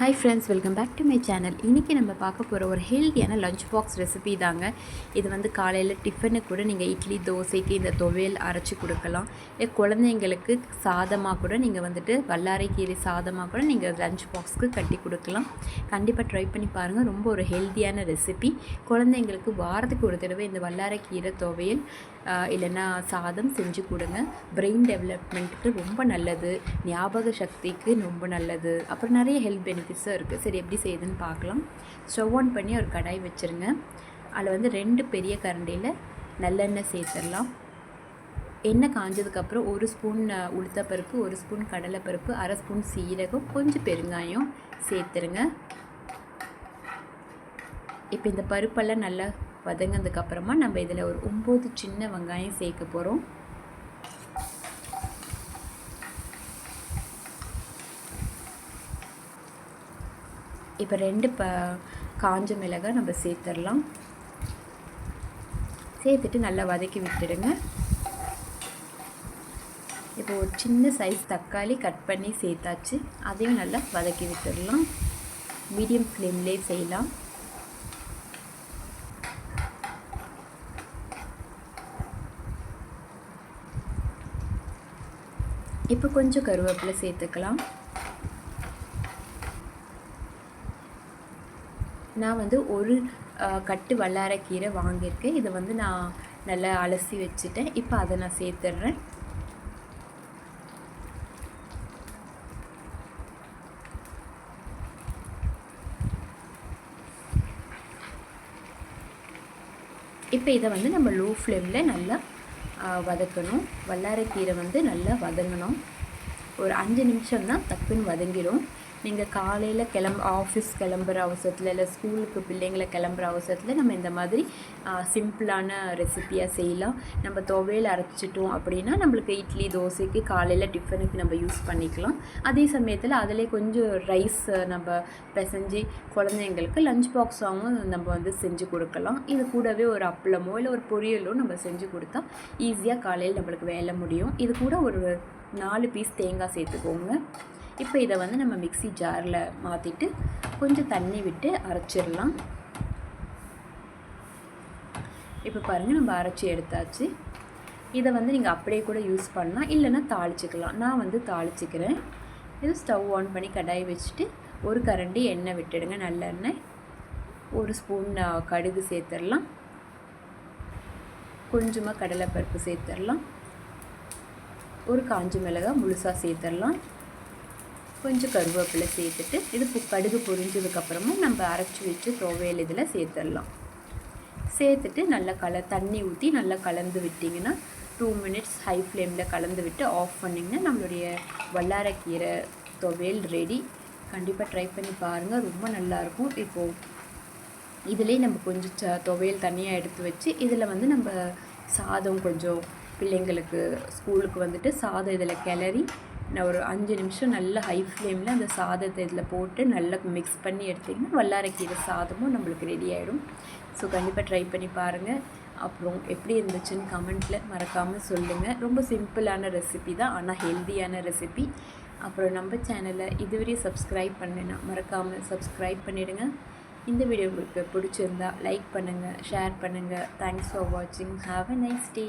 Hi friends welcome back to my channel இன்றைக்கி நம்ம பார்க்க போகிற ஒரு ஹெல்த்தியான லஞ்ச் பாக்ஸ் ரெசிபி தாங்க. இது வந்து காலையில் டிஃபனுக்கு கூட நீங்கள் இட்லி தோசைக்கு இந்த துவையல் அரைச்சி கொடுக்கலாம். இல்லை குழந்தைங்களுக்கு சாதமாக கூட நீங்கள் வந்துட்டு வல்லாரைக்கீரை சாதமாக கூட நீங்கள் லஞ்ச் பாக்ஸ்க்கு கட்டி கொடுக்கலாம். கண்டிப்பாக ட்ரை பண்ணி பாருங்கள் ரொம்ப ஒரு ஹெல்த்தியான ரெசிபி குழந்தைங்களுக்கு வாரத்துக்கு ஒரு தடவை இந்த வல்லாரைக்கீரை துவையல் இல்லைன்னா சாதம் செஞ்சு கொடுங்க. பிரெயின் டெவலப்மெண்ட்டுக்கு ரொம்ப நல்லது. ஞாபக சக்திக்கு ரொம்ப நல்லது. அப்புறம் நிறைய ஹெல்த் பெனிஃபிட்ஸும் இருக்குது சரி எப்படி செய்யுதுன்னு பார்க்கலாம். ஸ்டவ் ஆன் பண்ணி ஒரு கடாய் வச்சுருங்க. அதில் வந்து ரெண்டு பெரிய கரண்டியில் நல்லெண்ணெய் சேர்த்துடலாம். எண்ணெய் காஞ்சதுக்கப்புறம் ஒரு ஸ்பூன் உளுத்தப்பருப்பு ஒரு ஸ்பூன் கடலைப்பருப்பு அரை ஸ்பூன் சீரகம் கொஞ்சம் பெருங்காயம் சேர்த்துருங்க. இப்போ இந்த பருப்பெல்லாம் நல்லா வதங்கினதுக்கப்புறமா நம்ம இதில் ஒரு ஒம்பது சின்ன வெங்காயம் சேர்க்க போகிறோம். இப்போ ரெண்டு ப காஞ்ச மிளகாய் நம்ம சேர்த்துடலாம். சேர்த்துட்டு நல்லா வதக்கி விட்டுடுங்க. இப்போ ஒரு சின்ன சைஸ் தக்காளி கட் பண்ணி சேர்த்தாச்சு. அதையும் நல்லா வதக்கி விட்டுடலாம். மீடியம் ஃப்ளேம்லேயே செய்யலாம். இப்போ கொஞ்சம் கருவேப்பிலை சேர்த்துக்கலாம். நான் வந்து ஒரு கட்டு வல்லாரக்கீரை வாங்கியிருக்கேன். இதை வந்து நான் நல்லா அலசி வச்சுட்டேன். இப்போ அதை நான் சேர்த்துட்றேன். இப்போ இதை வந்து நம்ம லோ ஃப்ளேமில் நல்லா வதக்கணும். வல்லாரைக்கீரை வந்து நல்லா வதங்கணும். ஒரு அஞ்சு நிமிஷம் தான் வதங்கிடும் நீங்கள் காலையில் கிளம்ப ஆஃபீஸ் கிளம்புற அவசரத்தில் இல்லை ஸ்கூலுக்கு பிள்ளைங்களை கிளம்புற அவசரத்தில் நம்ம இந்த மாதிரி சிம்பிளான ரெசிப்பியாக செய்யலாம். நம்ம துவையில் அரைச்சிட்டோம் அப்படின்னா நம்மளுக்கு இட்லி தோசைக்கு காலையில் டிஃபனுக்கு நம்ம யூஸ் பண்ணிக்கலாம். அதே சமயத்தில் அதிலே கொஞ்சம் ரைஸ் நம்ம பிசைஞ்சு குழந்தைங்களுக்கு லஞ்ச் பாக்ஸாகவும் நம்ம வந்து செஞ்சு கொடுக்கலாம். இது கூடவே ஒரு அப்பளமோ இல்லை ஒரு பொரியலோ நம்ம செஞ்சு கொடுத்தா ஈஸியாக காலையில் நம்மளுக்கு வேலை முடியும். இது கூட ஒரு நாலு பீஸ் தேங்காய் சேர்த்துக்கோங்க. இப்போ இதை வந்து நம்ம மிக்சி ஜாரில் மாற்றிட்டு கொஞ்சம் தண்ணி விட்டு அரைச்சிடலாம். இப்போ பாருங்கள் நம்ம அரைச்சி எடுத்தாச்சு. இதை வந்து நீங்கள் அப்படியே கூட யூஸ் பண்ணலாம் இல்லைன்னா தாளிச்சிக்கலாம். நான் வந்து தாளிச்சிக்கிறேன். இது ஸ்டவ் ஆன் பண்ணி கடாய் வச்சுட்டு ஒரு கரண்டி எண்ணெய் விட்டுடுங்க. நல்லெண்ணெய் ஒரு ஸ்பூன் கடுகு சேர்த்துடலாம். கொஞ்சமாக கடலைப்பருப்பு சேர்த்துடலாம். ஒரு காஞ்சி மிளகாய் முழுசாக சேர்த்துடலாம். கொஞ்சம் கருவேப்பிலை சேர்த்துட்டு இது கடுகு பொரிஞ்சதுக்கப்புறமும் நம்ம அரைச்சி வச்சு துவையல் இதில் சேர்த்துடலாம். சேர்த்துட்டு நல்லா கல தண்ணி ஊற்றி நல்லா கலந்து விட்டிங்கன்னா டூ மினிட்ஸ் ஹை ஃப்ளேமில் கலந்து விட்டு ஆஃப் பண்ணிங்கன்னா நம்மளுடைய வல்லாரக்கீரை துவையல் ரெடி கண்டிப்பாக ட்ரை பண்ணி பாருங்கள் ரொம்ப நல்லாயிருக்கும் இப்போது இதிலே நம்ம கொஞ்சம் ச துவையல் தனியாக எடுத்து வச்சு இதில் வந்து நம்ம சாதம் கொஞ்சம் பிள்ளைங்களுக்கு ஸ்கூலுக்கு வந்துட்டு சாதம் இதில் கிளறி ஒரு அஞ்சு நிமிஷம் நல்ல ஹை ஃப்ளேமில் அந்த சாதத்தை இதில் போட்டு நல்லா மிக்ஸ் பண்ணி எடுத்திங்கன்னா வல்லாரக்கீரை சாதமும் நம்மளுக்கு ரெடி ஆகிடும் ஸோ கண்டிப்பாக ட்ரை பண்ணி பாருங்கள் அப்புறம் எப்படி இருந்துச்சுன்னு கமெண்ட்டில் மறக்காமல் சொல்லுங்கள் ரொம்ப சிம்பிளான ரெசிபி தான் ஆனால் ஹெல்த்தியான ரெசிபி அப்புறம் நம்ம சேனலை இதுவரையும் சப்ஸ்கிரைப் பண்ணேன்னா மறக்காமல் சப்ஸ்கிரைப் பண்ணிவிடுங்க இந்த வீடியோ உங்களுக்கு பிடிச்சிருந்தா லைக் பண்ணுங்கள் ஷேர் பண்ணுங்கள் தேங்க்ஸ் ஃபார் வாட்சிங் ஹாவ் அ நைஸ் டே